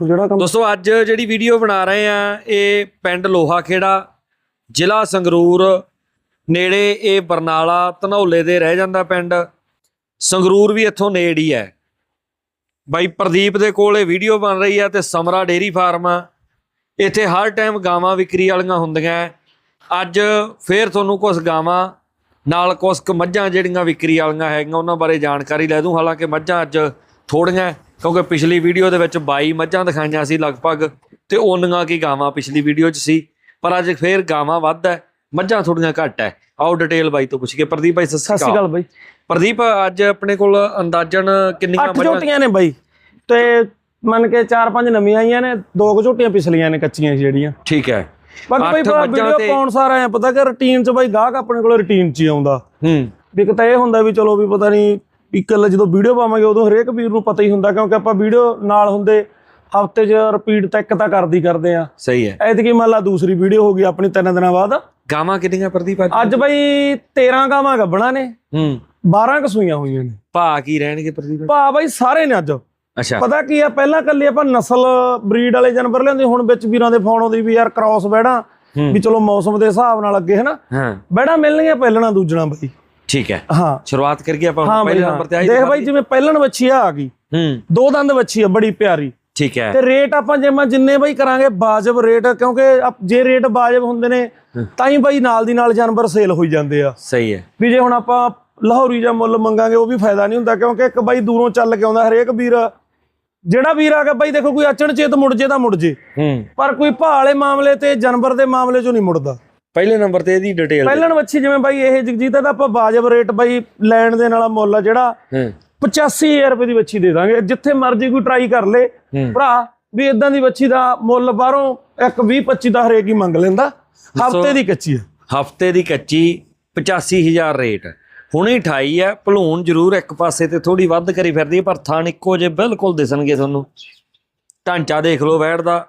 ਜਿਹੜਾ ਕੰਮ ਦੋਸਤੋ, ਅੱਜ ਜਿਹੜੀ ਵੀਡੀਓ ਬਣਾ ਰਹੇ ਆ, ਇਹ ਪਿੰਡ ਲੋਹਾ ਖੇੜਾ ਜ਼ਿਲ੍ਹਾ ਸੰਗਰੂਰ, ਨੇੜੇ ਇਹ ਬਰਨਾਲਾ, ਧਨੌਲੇ ਦੇ ਰਹਿ ਜਾਂਦਾ ਪਿੰਡ। ਸੰਗਰੂਰ ਵੀ ਇੱਥੋਂ ਨੇੜ ਹੀ ਹੈ। ਬਾਈ ਪ੍ਰਦੀਪ ਦੇ ਕੋਲ ਇਹ ਵੀਡੀਓ ਬਣ ਰਹੀ ਹੈ ਤੇ ਸਮਰਾ ਡੇਰੀ ਫਾਰਮ ਆ। ਇੱਥੇ ਹਰ ਟਾਈਮ ਗਾਵਾਂ ਵਿਕਰੀ ਵਾਲੀਆਂ ਹੁੰਦੀਆਂ ਅੱਜ ਫੇਰ ਤੁਹਾਨੂੰ ਕੁਝ ਗਾਵਾਂ, ਨਾਲ ਕੁਝ ਕੁ ਮੱਝਾਂ ਜਿਹੜੀਆਂ ਵਿਕਰੀ ਵਾਲੀਆਂ ਹੈਗੀਆਂ, ਉਹਨਾਂ ਬਾਰੇ ਜਾਣਕਾਰੀ ਲੈ ਦੂੰ। ਹਾਲਾਂਕਿ ਮੱਝਾਂ ਅੱਜ ਥੋੜੀਆਂ ਕਿਉਂਕਿ ਪਿਛਲੀ ਵੀਡੀਓ ਦੇ ਵਿੱਚ 22 ਮੱਝਾਂ ਦਿਖਾਈਆਂ ਸੀ ਲਗਭਗ ਤੇ ਓਨੀਆਂ ਕੀ ਗਾਵਾਂ ਪਿਛਲੀ ਵੀਡੀਓ 'ਚ ਸੀ। ਪਰ ਅੱਜ ਫੇਰ ਗਾਵਾਂ ਵੱਧ ਹੈ ਮੱਝਾਂ ਥੋੜੀਆਂ ਘੱਟ ਹੈ ਆਓ ਡਿਟੇਲ ਬਾਈ ਤੋਂ ਪੁੱਛ ਕੇ ਪ੍ਰਦੀਪ ਬਾਈ ਸਤਿ ਸ਼੍ਰੀ ਅਕਾਲ। ਬਾਈ। ਪ੍ਰਦੀਪ ਅੱਜ ਆਪਣੇ ਕੋਲ ਅੰਦਾਜ਼ਨ ਕਿੰਨੀਆਂ ਮੱਝਾਂ? ਝੋਟੀਆਂ ਨੇ ਬਾਈ ਤੇ ਮੰਨ ਕੇ ਚਾਰ ਪੰਜ ਨਵੀਆਂ ਆਈਆਂ ਨੇ ਦੋ ਕੁ ਝੋਟੀਆਂ ਪਿਛਲੀਆਂ ਨੇ ਕੱਚੀਆਂ ਜਿਹੜੀਆਂ। ਠੀਕ ਹੈ ਬਾਕੀ ਬਾਈ ਵੀਡੀਓ ਪਾਉਣ ਸਾਰ ਆਇਆ ਪਤਾ ਕਿ ਰੁਟੀਨ 'ਚ ਬਾਈ ਗਾਹਕ ਆਪਣੇ ਕੋਲ ਰੁਟੀਨ 'ਚ ਹੀ ਆਉਂਦਾ। ਹੂੰ। ਵੀ ਤਾਂ ਇਹ ਹੁੰਦਾ ਵੀ ਚਲੋ ਵੀ ਪਤਾ ਨਹੀਂ ਇਕੱਲ ਜਦੋਂ ਵੀਡੀਓ ਪਾਵਾਂਗੇ ਉਦੋਂ ਹਰੇਕ ਵੀਰ ਨੂੰ ਪਤਾ ਹੀ ਹੁੰਦਾ ਕਿਉਂਕਿ ਆਪਾਂ ਵੀਡੀਓ ਨਾਲ ਹੁੰਦੇ ਹਫ਼ਤੇ 'ਚ ਰਿਪੀਟ ਤਾਂ ਇੱਕ ਤਾਂ ਕਰਦੀ ਕਰਦੇ ਆ ਸਹੀ ਹੈ। ਐਤਕੀ ਮੰਨ ਲਾ ਦੂਸਰੀ ਵੀਡੀਓ ਹੋ ਗਈ ਆਪਣੀ ਤਿੰਨ ਦਿਨਾਂ ਬਾਅਦ। ਗਾਵਾਂ ਕਿੰਨੀਆਂ ਪ੍ਰਦੀਪ ਅੱਜ? ਬਾਈ 13 ਗਾਵਾਂ ਗੱਬਣਾ ਨੇ। ਹੂੰ। 12 ਕਸੂਈਆਂ ਹੋਈਆਂ ਨੇ। ਭਾ ਕੀ ਰਹਿਣਗੇ ਪ੍ਰਦੀਪ? ਭਾ ਬਾਈ ਸਾਰੇ ਨੇ ਅੱਜ। ਅੱਛਾ। ਪਤਾ ਕੀ ਆ ਪਹਿਲਾਂ ਕੱਲੀ ਆਪਾਂ ਨਸਲ ਬਰੀਡ ਵਾਲੇ ਜਾਨਵਰ ਲਿਆਂਦੇ ਹੁਣ ਵਿੱਚ ਵੀਰਾਂ ਦੇ ਫੋਨ ਆਉਂਦੀ ਵੀ ਯਾਰ ਕ੍ਰਾਸ ਬੈੜਾ। ਵੀ ਚਲੋ ਮੌਸਮ ਦੇ ਹਿਸਾਬ ਨਾਲ ਅੱਗੇ ਹਨਾ? ਬੈੜਾ ਮਿਲਣਗੀਆਂ ਪਹਿਲਣਾ ਦੂਜਣਾ ਬਾਈ। ਠੀਕ ਹੈ। ਹਾਂ। ਸ਼ੁਰੂਆਤ ਕਰੀਏ ਆਪਾਂ ਪਹਿਲੇ ਨੰਬਰ ਤੇ ਆਈ ਦੇਖ ਬਾਈ ਜਿਵੇਂ ਪਹਿਲਣ ਵੱਛੀ ਆ ਗਈ। ਹੂੰ। ਦੋ ਦੰਦ ਵੱਛੀ ਆ ਬੜੀ ਪਿਆਰੀ। ਠੀਕ ਹੈ। ਤੇ ਰੇਟ ਆਪਾਂ ਜਿਵੇਂ ਜਿੰਨੇ ਬਾਈ ਕਰਾਂਗੇ ਬਾਜਬ ਰੇਟ ਕਿਉਂਕਿ ਜੇ ਰੇਟ ਬਾਜਬ ਹੁੰਦੇ ਨੇ ਤਾਂ ਹੀ ਬਾਈ ਨਾਲ ਦੀ ਨਾਲ ਜਾਨਵਰ ਸੇਲ ਹੋਈ ਜਾਂਦੇ ਆ। ਸਹੀ ਹੈ। ਵੀ ਜੇ ਹੁਣ ਆਪਾਂ ਲਾਹੌਰੀ ਜਾਂ ਮੁੱਲ ਮੰਗਾਂਗੇ ਉਹ ਵੀ ਫਾਇਦਾ ਨਹੀਂ ਹੁੰਦਾ ਕਿਉਂਕਿ ਇੱਕ ਬਾਈ ਦੂਰੋਂ ਚੱਲ ਕੇ ਆਉਂਦਾ ਹਰੇਕ ਵੀਰ ਜਿਹੜਾ ਵੀਰ ਆ ਗਿਆ ਬਾਈ ਦੇਖੋ ਕੋਈ ਅਚਣ ਚੇਤ ਮੁੜ ਜੇ ਤਾਂ ਮੁੜ ਜੇ। ਹੂੰ। ਪਰ ਕੋਈ ਭਾਅ ਵਾਲੇ ਮਾਮਲੇ ਤੇ ਜਾਨਵਰ ਦੇ ਮਾਮਲੇ 'ਚੋਂ ਨਹੀਂ ਮੁੜਦਾ। ਪਹਿਲੇ ਨੰਬਰ ਤੇ ਇਹਦੀ ਡਿਟੇਲ ਪਹਿਲਣ ਵੱਛੀ ਜਿਵੇਂ ਬਾਈ ਇਹ ਜਗਜੀਤ ਦਾ ਆਪਾਂ ਬਾਜਬ ਰੇਟ ਬਾਈ ਲੈਣ ਦੇ ਨਾਲ ਮੁੱਲ ਆ ਜਿਹੜਾ ਹੂੰ। 85000 ਰੁਪਏ ਦੀ ਵੱਛੀ ਦੇ ਦਾਂਗੇ। ਜਿੱਥੇ ਮਰਜ਼ੀ ਕੋਈ ਟਰਾਈ ਕਰ ਲੇ ਹੂੰ। ਭਰਾ ਵੀ ਇਦਾਂ ਦੀ ਵੱਛੀ ਦਾ ਮੁੱਲ ਬਾਹਰੋਂ ਇੱਕ 20 25 ਦਾ ਹਰੇਕ ਹੀ ਮੰਗ ਲੈਂਦਾ। ਹਫ਼ਤੇ ਦੀ ਕੱਚੀ ਆ। ਹਫ਼ਤੇ ਦੀ ਕੱਚੀ 85000 ਰੇਟ ਹੁਣੇ 28 ਹੈ ਭਲੂਣ ਜ਼ਰੂਰ ਇੱਕ ਪਾਸੇ ਤੇ ਥੋੜੀ ਵੱਧ ਕਰੀ ਫਿਰਦੀ ਹੈ ਪਰ ਥਾਣ ਇੱਕੋ ਜੇ ਬਿਲਕੁਲ ਦਿਸਣਗੇ ਤੁਹਾਨੂੰ। ਢਾਂਚਾ ਦੇਖ ਲਓ ਵੈੜ ਦਾ।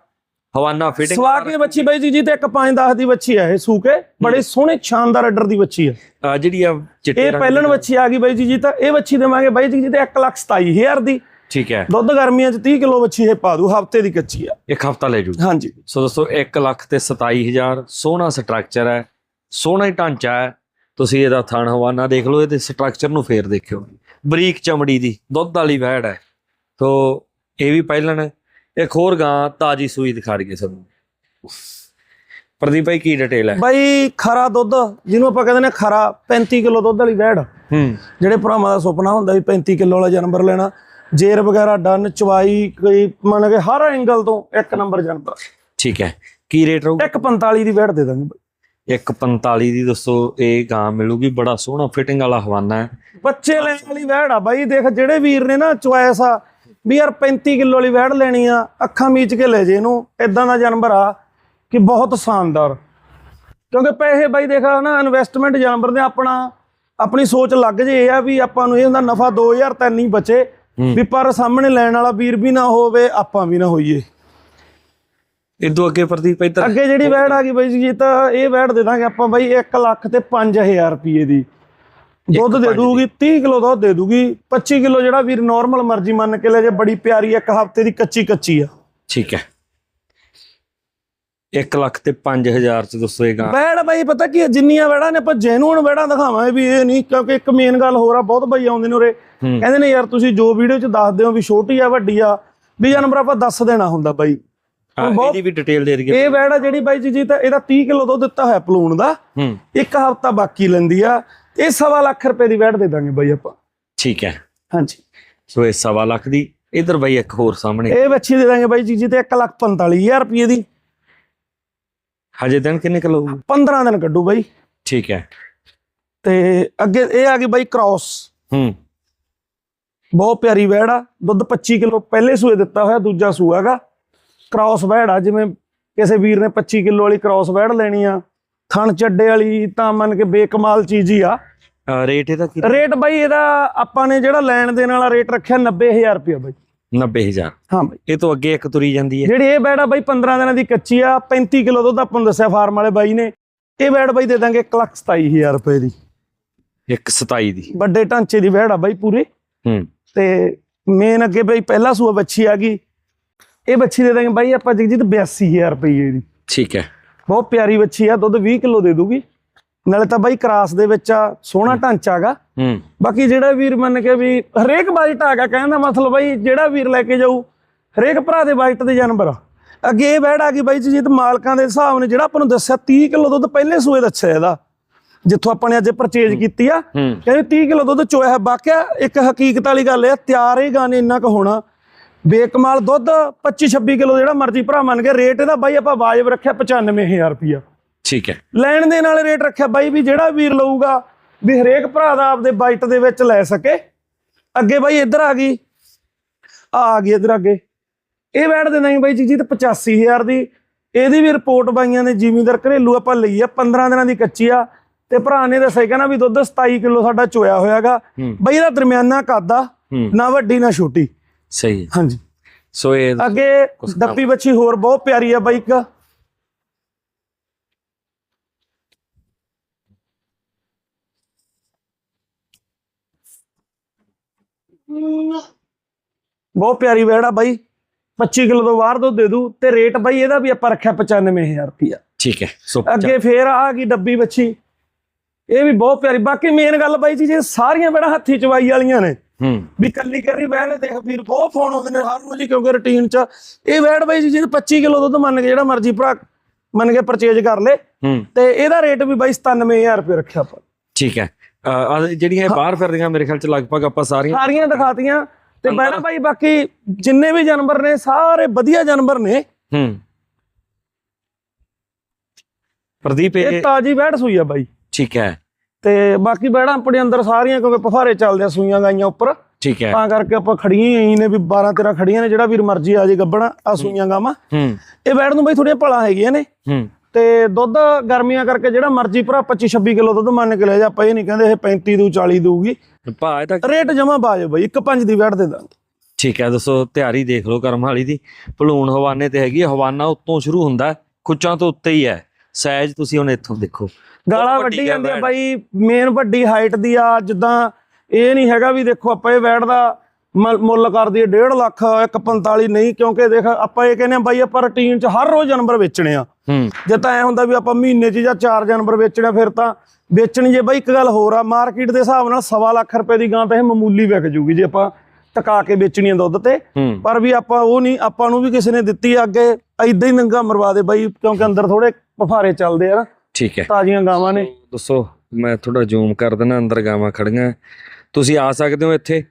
ਹਵਾਨਾ ਫਿਟਿੰਗ ਸਵਾ ਕੇ ਵੱਛੀ ਬਾਈ ਜੀ ਜੀ ਤੇ ਇੱਕ 5 10 ਦੀ ਵੱਛੀ ਆ ਇਹ ਸੂਕੇ। ਬੜੇ ਸੋਹਣੇ ਸ਼ਾਨਦਾਰ ਅੱਡਰ ਦੀ ਵੱਛੀ ਆ। ਜਿਹੜੀ ਆ ਚਿੱਟੇ ਇਹ ਪਹਿਲਣ ਵੱਛੀ ਆ ਗਈ ਬਾਈ ਜੀ ਜੀ ਤਾਂ ਇਹ ਵੱਛੀ ਦੇਵਾਂਗੇ ਬਾਈ ਜੀ ਜੀ ਤੇ 127000 ਦੀ। ਠੀਕ ਹੈ। ਦੁੱਧ ਗਰਮੀਆਂ 'ਚ 30 ਕਿਲੋ ਵੱਛੀ ਇਹ ਪਾ ਦੂ ਹਫ਼ਤੇ ਦੀ ਕੱਚੀ ਆ। ਇੱਕ ਹਫਤਾ ਲੈ ਜੂ। ਹਾਂਜੀ। ਸੋ ਦੋਸਤੋ 1 ਲੱਖ ਤੇ 27000 ਸੋਹਣਾ ਸਟਰਕਚਰ ਹੈ ਸੋਹਣਾ ਹੀ ਢਾਂਚਾ ਹੈ। ਤੁਸੀਂ ਇਹਦਾ ਥਣ ਹਵਾਨਾ ਦੇਖ ਲਓ ਇਹਦੇ ਸਟਰਕਚਰ ਨੂੰ ਫੇਰ ਦੇਖਿਓ। ਬਰੀਕ ਚਮੜੀ ਦੀ ਦੁੱਧ ਵਾਲੀ ਵੈੜ ਹੈ। ਸੋ ਇਹ ਵੀ ਪਹਿਲਣ ਇੱਕ ਹੋਰ ਗਾਂ ਤਾਜੀ ਸੂਈ ਦਿਖਾ ਰਹੀ ਹੈ ਸਾਨੂੰ ਪ੍ਰਦੀਪ ਭਾਈ ਕੀ ਡਿਟੇਲ ਹੈ? ਬਾਈ ਖਰਾ ਦੁੱਧ ਜਿਹਨੂੰ ਆਪਾਂ ਕਹਿੰਦੇ ਨੇ ਖਰਾ 35 ਕਿਲੋ ਦੁੱਧ ਵਾਲੀ ਵੈੜ। ਹੂੰ। ਜਿਹੜੇ ਭਰਾਵਾਂ ਦਾ ਸੁਪਨਾ ਹੁੰਦਾ ਵੀ 35 ਕਿਲੋ ਵਾਲਾ ਜਾਨਵਰ ਲੈਣਾ ਜੇਰ ਵਗੈਰਾ ਡਨ ਚਵਾਈ ਕੋਈ ਮੰਨ ਕੇ ਹਰ ਐਂਗਲ ਤੋਂ ਇੱਕ ਨੰਬਰ ਜਾਨਵਰ। ਠੀਕ ਹੈ। ਕੀ ਰੇਟ ਰਹੂ? ਇੱਕ 45 ਦੀ ਵੈੜ ਦੇ ਦਾਂਗੇ ਬਾਈ। 145 ਦੀ ਦੋਸਤੋ ਇਹ ਗਾਂ ਮਿਲੂਗੀ ਬੜਾ ਸੋਹਣਾ ਫਿਟਿੰਗ ਵਾਲਾ ਹਵਾਨਾ ਹੈ। ਬੱਚੇ ਲੈਣ ਵਾਲੀ ਵੈੜ ਆ ਬਾਈ ਦੇਖ ਜਿਹੜੇ ਵੀਰ ਨੇ ਨਾ ਚੁਆਇਸ ਆ ਵੀ ਯਾਰ 35 ਕਿਲੋ ਵਾਲੀ ਵੈੜ ਲੈਣੀ ਆ ਅੱਖਾਂ ਮੀਚ ਕੇ ਲੈ ਜੇ ਇਹਨੂੰ ਇਦਾਂ ਦਾ ਜਾਨਵਰ ਆ ਕਿ ਬਹੁਤ ਸ਼ਾਨਦਾਰ। ਕਿਉਂਕਿ ਪੈਸੇ ਬਾਈ ਦੇਖਾ ਨਾ ਇਨਵੈਸਟਮੈਂਟ ਜਾਨਵਰ ਦੇ ਆਪਣਾ ਆਪਣੀ ਸੋਚ ਲੱਗ ਜੇ ਇਹ ਆ ਵੀ ਆਪਾਂ ਨੂੰ ਇਹ ਹੁੰਦਾ ਨਫਾ 2000 ਤਾਂ ਨਹੀਂ ਬਚੇ ਵੀ ਪਰ ਸਾਹਮਣੇ ਲੈਣ ਵਾਲਾ ਵੀਰ ਵੀ ਨਾ ਹੋਵੇ ਆਪਾਂ ਵੀ ਨਾ ਹੋਈਏ। ਇਦੋਂ ਅੱਗੇ ਪ੍ਰਦੀਪ ਇੱਧਰ ਅੱਗੇ ਜਿਹੜੀ ਵੈੜ ਆ ਗਈ ਬਾਈ ਜੀ ਤਾਂ ਇਹ ਵੈੜ ਦੇ ਦਾਂਗੇ ਆਪਾਂ ਬਾਈ 1 ਲੱਖ ਤੇ 5000 ਰੁਪਏ ਦੀ। ਦੁੱਧ ਦੇ ਦੂਗੀ 30 ਕਿਲੋ ਦੁੱਧ ਦੇ ਦੂਗੀ 25 ਕਿਲੋ ਜਿਹੜਾ ਵੀਰ ਨਾਰਮਲ ਮਰਜ਼ੀ ਮੰਨ ਕੇ ਲੈ ਜੇ ਬੜੀ ਪਿਆਰੀ ਇੱਕ ਹਫ਼ਤੇ ਦੀ ਕੱਚੀ ਕੱਚੀ ਆ। ਠੀਕ ਹੈ। 1 ਲੱਖ ਤੇ 5000 ਚ ਦੋਸਤੋ ਇਹ ਗਾਂ ਵੈੜ ਬਾਈ ਪਤਾ ਕੀ ਜਿੰਨੀਆਂ ਵੈੜਾਂ ਨੇ ਆਪਾਂ ਜੈਨੂਨ ਵੈੜਾਂ ਦਿਖਾਵਾਂਗੇ ਵੀ ਇਹ ਨਹੀਂ ਕਿਉਂਕਿ ਇੱਕ ਮੇਨ ਗੱਲ ਹੋਰ ਆ ਬਹੁਤ ਬਾਈ ਆਉਂਦੇ ਨੇ ਉਰੇ। ਕਹਿੰਦੇ ਨੇ ਯਾਰ ਤੁਸੀਂ ਜੋ ਵੀਡੀਓ 'ਚ ਦੱਸਦੇ ਹੋ ਵੀ ਛੋਟੀ ਆ ਵੱਡੀ ਆ ਵੀ ਜਾਨਵਰ ਆਪਾਂ ਦੱਸ ਦੇਣਾ ਹੁੰਦਾ ਬਾਈ। ਇਹਦੀ ਵੀ ਡਿਟੇਲ ਦੇ ਦਈਏ। ਇਹ ਵੈੜ ਆ ਜਿਹੜੀ ਬਾਈ ਜੀ ਜੀ ਤਾਂ ਇਹਦਾ 30 ਕਿਲੋ ਦੁੱਧ ਦਿੱਤਾ ਹੋਇਆ ਪਲੂਣ ਦਾ। ਇੱਕ ਹਫਤਾ ਬਾਕੀ ਲੈਂਦੀ ਆ। ਇਹ ਸਵਾ ਲੱਖ ਰੁਪਏ ਦੀ ਵੈਟ ਦੇ ਦਾਂਗੇ ਬਾਈ ਆਪਾਂ। ਠੀਕ ਹੈ। ਹਾਂਜੀ। ਸੋ ਇਹ ਸਵਾ ਲੱਖ ਦੀ ਇਧਰ ਬਈ ਇੱਕ ਹੋਰ ਸਾਹਮਣੇ। ਇਹ ਬੱਚੀ ਦੇ ਦਾਂਗੇ ਬਾਈ ਜੀ ਜੀ ਤੇ 1 ਲੱਖ 45000 ਰੁਪਏ ਦੀ। ਹਜੇ ਦਿਨ ਕਿੰਨੇ ਕਿਲੋ ਹੋਊ 15 ਦਿਨ ਕੱਢੂ ਬਾਈ। ਠੀਕ ਹੈ। ਤੇ ਅੱਗੇ ਇਹ ਆ ਗਈ ਬਾਈ ਕ੍ਰਾਸ। ਹੂੰ। ਬਹੁਤ ਪਿਆਰੀ ਵੈੜ ਆ। ਦੁੱਧ 25 ਕਿਲੋ ਪਹਿਲੇ ਸੂਏ ਦਿੱਤਾ ਹੋਇਆ ਦੂਜਾ ਸੂਆ ਹੈਗਾ। ਕ੍ਰਾਸ ਵੈੜ ਆ ਜਿਵੇਂ ਕਿਸੇ ਵੀਰ ਨੇ 25 ਕਿਲੋ ਵਾਲੀ ਕ੍ਰਾਸ ਵੈੜ ਲੈਣੀ ਆ। ਥਣ ਚੱਡੇ ਵਾਲੀ ਤਾਂ ਮੰਨ ਕੇ ਬੇਕਮਾਲ ਚੀਜ਼ ਹੀ ਆ। ਰੇਟ ਇਹਦਾ ਕੀ? ਰੇਟ ਬਾਈ ਇਹਦਾ ਆਪਾਂ ਨੇ ਜਿਹੜਾ ਲੈਣ ਦੇਣ ਵਾਲਾ ਰੇਟ ਰੱਖਿਆ 90000 ਰੁਪਏ ਬਾਈ। 90000 ਹਾਂ ਬਾਈ। ਇਹ ਤੋਂ ਅੱਗੇ ਇੱਕ ਤੁਰੀ ਜਾਂਦੀ ਹੈ। ਜਿਹੜੀ ਇਹ ਬੈੜ ਆ ਬਾਈ 15 ਦਿਨਾਂ ਦੀ ਕੱਚੀ ਆ 35 ਕਿਲੋ ਦੁੱਧ ਆਪਾਂ ਨੂੰ ਦੱਸਿਆ ਫਾਰਮ ਵਾਲੇ ਬਾਈ ਨੇ। ਇਹ ਬੈੜ ਬਾਈ ਦੇ ਦਾਂਗੇ 127000 ਰੁਪਏ ਦੀ। ਇੱਕ 27 ਦੀ। ਵੱਡੇ ਢਾਂਚੇ ਦੀ ਬੈੜ ਆ ਬਾਈ ਪੂਰੇ। ਹੂੰ। ਤੇ ਮੇਨ ਅੱਗੇ ਬਾਈ ਪਹਿਲਾ ਸੂਆ ਬੱਚੀ ਆ ਗਈ। ਇਹ ਬੱਚੀ ਦੇ ਦਾਂਗੇ ਬਾਈ ਆਪਾਂ ਜਗਜੀਤ 82000 ਰੁਪਏ ਦੀ। ਠੀਕ ਹੈ। ਬਹੁਤ ਪਿਆਰੀ ਬੱਚੀ ਆ ਦੁੱਧ 20 ਕਿਲੋ ਦੇ ਦੂਗੀ। ਨਾਲੇ ਤਾਂ ਬਾਈ ਕਰਾਸ ਦੇ ਵਿੱਚ ਆ ਸੋਹਣਾ ਢਾਂਚਾ ਗਾ। ਹੂੰ। ਬਾਕੀ ਜਿਹੜਾ ਵੀਰ ਮੰਨ ਕੇ ਵੀ ਹਰੇਕ ਬਾਈਟ ਆ ਗਿਆ ਕਹਿਣ ਦਾ ਮਤਲਬ ਬਾਈ ਜਿਹੜਾ ਵੀਰ ਲੈ ਕੇ ਜਾਊ ਹਰੇਕ ਭਰਾ ਦੇ ਬਾਈਟ ਦੇ ਜਾਨਵਰ ਆ। ਅੱਗੇ ਇਹ ਬੈੜ ਆ ਗਈ ਬਾਈ ਜੀ ਤੇ ਮਾਲਕਾਂ ਦੇ ਹਿਸਾਬ ਨੇ ਜਿਹੜਾ ਆਪਾਂ ਨੂੰ ਦੱਸਿਆ 30 ਕਿਲੋ ਦੁੱਧ ਪਹਿਲੇ ਸੂਏ ਦੱਸਿਆ ਇਹਦਾ। ਜਿੱਥੋਂ ਆਪਾਂ ਨੇ ਅੱਜ ਪਰਚੇਜ ਕੀਤੀ ਆ ਕਹਿੰਦੇ 30 ਕਿਲੋ ਦੁੱਧ ਚੋਇਆ ਹੈ ਬਾਕਿਆ ਇੱਕ ਹਕੀਕਤ ਵਾਲੀ ਗੱਲ ਹੈ ਤਿਆਰ ਇਹ ਗਾਣੇ ਇੰਨਾ ਕੁ ਹੋਣਾ। ਬੇਕਮਾਲ ਦੁੱਧ 25 26 ਕਿਲੋ ਜਿਹੜਾ ਮਰਜ਼ੀ ਭਰਾ ਮੰਨ ਕੇ ਰੇਟ ਇਹਦਾ ਬਾਈ ਆਪਾਂ ਵਾਜਬ ਰੱਖਿਆ 95000 ਰੁਪਿਆ ਠੀਕ ਹੈ। ਲੈਣ ਦੇ ਨਾਲ ਰੇਟ ਰੱਖਿਆ ਬਾਈ ਵੀ ਜਿਹੜਾ ਵੀਰ ਲਊਗਾ ਵੀ ਹਰੇਕ ਭਰਾ ਦਾ ਆਪਦੇ ਬਾਈਟ ਦੇ ਵਿੱਚ ਲੈ ਸਕੇ। ਅੱਗੇ ਬਾਈ ਇੱਧਰ ਆ ਗਈ। ਆ ਆ ਗਈ ਇੱਧਰ ਅੱਗੇ। ਇਹ ਬੈਠ ਦੇ ਨਹੀਂ ਬਾਈ ਜੀ ਜੀ ਤੇ 85000 ਦੀ। ਇਹਦੀ ਵੀ ਰਿਪੋਰਟ ਬਾਈਆਂ ਨੇ ਜ਼ਿਮੀਂਦਾਰ ਘਰੇਲੂ ਆਪਾਂ ਲਈ ਆ 15 ਦਿਨਾਂ ਦੀ ਕੱਚੀ ਆ। ਤੇ ਭਰਾ ਨੇ ਦੱਸਿਆ ਕਹਿੰਦਾ ਵੀ ਦੁੱਧ 27 ਕਿਲੋ ਸਾਡਾ ਚੋਇਆ ਹੋਇਆਗਾ। ਬਾਈ ਇਹਦਾ ਦਰਮਿਆਨਾ ਕੱਦ ਆ ਨਾ ਵੱਡੀ ਨਾ ਛੋਟੀ। ਸਹੀ ਹੈ। ਹਾਂਜੀ ਸੋ ਇਹ ਅੱਗੇ ਕੁਛ ਡੱਬੀ ਬੱਚੀ ਹੋਰ ਬਹੁਤ ਪਿਆਰੀ ਆ ਬਾਈ ਇੱਕ ਬਹੁਤ ਪਿਆਰੀ ਵੇੜਾ ਬਾਈ 25 ਕਿਲੋ ਤੋਂ ਬਾਹਰ ਦੁੱਧ ਦੇ ਦੂ ਤੇ ਰੇਟ ਬਾਈ ਇਹਦਾ ਵੀ ਆਪਾਂ ਰੱਖਿਆ 95000 ਰੁਪਿਆ ਠੀਕ ਹੈ ਸੋ ਅੱਗੇ ਫੇਰ ਆ ਗਈ ਡੱਬੀ ਬੱਚੀ ਇਹ ਵੀ ਬਹੁਤ ਪਿਆਰੀ ਬਾਕੀ ਮੇਨ ਗੱਲ ਬਾਈ ਜੀ ਜੇ ਸਾਰੀਆਂ ਵੇੜਾ ਹੱਥੀ ਚਵਾਈ ਵਾਲੀਆਂ ਨੇ ਹੂੰ। ਵੀ ਕੱਲੀ ਕਰੀ ਬਹਿਣ ਦੇਖ ਵੀਰ ਬਹੁਤ ਫੋਨ ਆਉਂਦੇ ਨੇ ਹਰ ਰੋਜ਼ ਹੀ ਕਿਉਂਕਿ ਰੁਟੀਨ ਚ ਇਹ ਵੈੜ ਬਾਈ ਜੀ ਜਿਹਦੇ 25 ਕਿਲੋ ਦੁੱਧ ਮੰਨ ਕੇ ਜਿਹੜਾ ਮਰਜ਼ੀ ਭਰਾ ਮੰਨ ਕੇ ਪਰਚੇਜ ਕਰ ਲੇ। ਤੇ ਇਹਦਾ ਰੇਟ ਵੀ ਬਾਈ 97000 ਰੁਪਏ ਰੱਖਿਆ ਆਪਾਂ। ਠੀਕ ਹੈ। ਜਿਹੜੀਆਂ ਇਹ ਬਾਹਰ ਫਿਰਦੀਆਂ ਮੇਰੇ ਖਿਆਲ ਚ ਲਗਭਗ ਆਪਾਂ ਸਾਰੀਆਂ ਸਾਰੀਆਂ ਦਿਖਾਤੀਆਂ। ਤੇ ਬੈਣਾ ਬਾਈ ਬਾਕੀ ਜਿੰਨੇ ਵੀ ਜਾਨਵਰ ਨੇ ਸਾਰੇ ਵਧੀਆ ਜਾਨਵਰ ਨੇ। ਹੂੰ। ਪ੍ਰਦੀਪ ਇਹ ਤਾਜੀ ਵੈੜ ਸੂਈ ਆ ਬਾਈ। ਠੀਕ ਹੈ। ਤੇ ਬਾਕੀ ਬੈੜਾਂ ਆਪਣੇ ਅੰਦਰ ਸਾਰੀਆਂ ਕਿਉਂਕਿ ਪਫਾਰੇ ਚੱਲਦੇ ਆ ਸੂਈਆਂ ਗਾਈਆਂ ਉੱਪਰ। ਠੀਕ ਹੈ। ਤਾਂ ਕਰਕੇ ਆਪਾਂ ਖੜੀਆਂ ਹੀ ਨੇ ਵੀ 12 13 ਖੜੀਆਂ ਨੇ ਜਿਹੜਾ ਵੀਰ ਮਰਜ਼ੀ ਆ ਜੇ ਗੱਬਣਾ ਆ ਸੂਈਆਂ ਗਾਵਾਂ। ਹੂੰ। ਇਹ ਵੈੜ ਨੂੰ ਬਾਈ ਥੋੜੀਆਂ ਭਲਾ ਹੈਗੀਆਂ ਨੇ। ਹੂੰ। ਤੇ ਦੁੱਧ ਗਰਮੀਆਂ ਕਰਕੇ ਜਿਹੜਾ ਮਰਜ਼ੀ ਭਰਾ 25 26 ਕਿਲੋ ਦੁੱਧ ਮੰਨ ਕੇ ਲੈ ਜਾ ਆਪਾਂ ਇਹ ਨਹੀਂ ਕਹਿੰਦੇ ਇਹ 35 ਦੂ 40 ਦਊਗੀ ਭਾ ਇਹ ਤਾਂ ਰੇਟ ਜਮਾ ਬਾਜੋ ਬਈ ਇੱਕ ਪੰਜ ਦੀ ਵੜ ਦੇ ਦਾਂਗੇ। ਠੀਕ ਹੈ ਦੱਸੋ ਤਿਆਰੀ ਦੇਖ ਲਓ ਕਰਮ ਵਾਲੀ ਦੀ। ਭਲੂਣ ਹਵਾਨੇ ਤੇ ਹੈਗੀ ਹਵਾਨਾ ਉੱਤੋਂ ਸ਼ੁਰੂ ਹੁੰਦਾ ਖੁੱਚਾਂ ਤੋਂ ਉੱਤੇ ਹੀ ਹੈ। ਸਾਈਜ਼ ਤੁਸੀਂ ਹੁਣ ਇੱਥੋਂ ਦੇਖੋ। ਗਾਲਾਂ ਵੱਡੀ ਵੱਡੀ ਆ ਜਾਂਦੀ ਆ ਵੈੜ। ਬਾਈ ਮੇਨ ਵੱਡੀ ਹਾਈਟ ਦੀ ਆ ਜਿੱਦਾਂ ਇਹ ਨਹੀਂ ਹੈਗਾ ਵੀ ਦੇਖੋ ਆਪਾਂ ਇਹ ਵੈੜ ਦਾ ਮੁੱਲ ਕਰਦੀ 1.5 ਲੱਖ 1.45 ਨਹੀਂ ਕਿਉਂਕਿ ਦੇਖ ਆਪਾਂ ਇਹ ਕਹਿੰਦੇ ਆ ਬਾਈ ਆਪਾਂ ਰੁਟੀਨ 'ਚ ਹਰ ਰੋਜ਼ ਜਾਨਵਰ ਵੇਚਣੇ ਆ। ਹੂੰ। ਜੇ ਤਾਂ ਐ ਹੁੰਦਾ ਵੀ ਆਪਾਂ ਮਹੀਨੇ 'ਚ ਜਾਂ ਚਾਰ ਜਾਨਵਰ ਵੇਚਣੇ ਫਿਰ ਤਾਂ ਵੇਚਣੀ ਜੇ ਬਾਈ ਇੱਕ ਗੱਲ ਹੋਰ ਆ ਮਾਰਕੀਟ ਦੇ ਹਿਸਾਬ ਨਾਲ ਸਵਾ ਲੱਖ ਰੁਪਏ ਦੀ ਗਾਂ ਤਾਂ ਇਹ ਮਾਮੂਲੀ ਵਿਕ ਜੂਗੀ ਜੇ ਆਪਾਂ ਟਕਾ ਕੇ ਵੇਚਣੀ ਆ ਦੁੱਧ ਤੇ। ਹੂੰ। ਪਰ ਵੀ ਆਪਾਂ ਉਹ ਨਹੀਂ ਆਪਾਂ ਨੂੰ ਵੀ ਕਿਸੇ ਨੇ ਦਿੱਤੀ ਅੱਗੇ ਐਦਾਂ ਹੀ ਨੰਗਾ ਮਰਵਾ ਦੇ ਬਾਈ ਕਿਉਂਕਿ ਅੰਦਰ ਥੋੜੇ ਪਫਾਰੇ ਚੱਲਦੇ ਆ ਨਾ। ਠੀਕ ਹੈ। ਤਾਜ਼ੀਆਂ ਗਾਵਾਂ ਨੇ। ਦੱਸੋ ਮੈਂ ਥੋੜਾ ਜ਼ੂਮ ਕਰ ਦਿਨਾ ਅੰਦਰ ਗਾਵਾਂ ਖੜੀਆਂ। ਤੁਸੀਂ ਆ ਸਕਦੇ ਹੋ ਇੱਥੇ।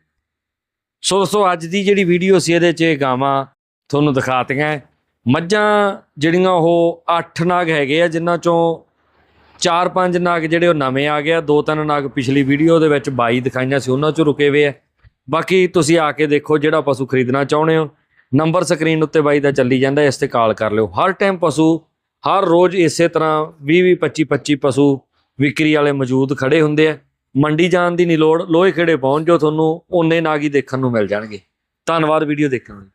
ਸੋ ਦੋਸਤੋ ਅੱਜ ਦੀ ਜਿਹੜੀ ਵੀਡੀਓ ਸੀ ਇਹਦੇ 'ਚ ਇਹ ਗਾਵਾਂ ਤੁਹਾਨੂੰ ਦਿਖਾਤੀਆਂ। ਮੱਝਾਂ ਜਿਹੜੀਆਂ ਉਹ 8 ਨਾਗ ਹੈਗੇ ਆ ਜਿਨ੍ਹਾਂ ਚੋਂ 4-5 ਨਾਗ ਜਿਹੜੇ ਉਹ ਨਵੇਂ ਆ ਗਏ ਆ। ਦੋ ਤਿੰਨ ਨਾਗ ਪਿਛਲੀ ਵੀਡੀਓ ਦੇ ਵਿੱਚ 22 ਦਿਖਾਈਆਂ ਸੀ ਉਹਨਾਂ ਚੋਂ ਰੁਕੇ ਹੋਏ ਆ। ਬਾਕੀ ਤੁਸੀਂ ਆ ਕੇ ਦੇਖੋ ਜਿਹੜਾ ਪਸ਼ੂ ਖਰੀਦਣਾ ਚਾਹੁੰਦੇ ਹੋ। ਨੰਬਰ ਸਕਰੀਨ ਉੱਤੇ ਬਾਈ ਦਾ ਚੱਲੀ ਜਾਂਦਾ ਇਸ ਤੇ ਕਾਲ ਕਰ ਲਿਓ। ਹਰ ਟਾਈਮ ਪਸ਼ੂ ਹਰ ਰੋਜ਼ ਇਸੇ ਤਰ੍ਹਾਂ 20 25 25 ਪਸ਼ੂ ਵਿਕਰੀ ਵਾਲੇ ਮੌਜੂਦ ਖੜੇ ਹੁੰਦੇ ਆ। ਮੰਡੀ ਜਾਣ ਦੀ ਨਹੀਂ ਲੋੜ, ਲੋਹੇ ਖੇੜੇ ਪਹੁੰਚ ਜਾਓ, ਤੁਹਾਨੂੰ ਓਨੇ ਨਾਗੀ ਦੇਖਣ ਨੂੰ ਮਿਲ ਜਾਣਗੇ। ਧੰਨਵਾਦ ਵੀਡੀਓ ਦੇਖਣ ਲਈ।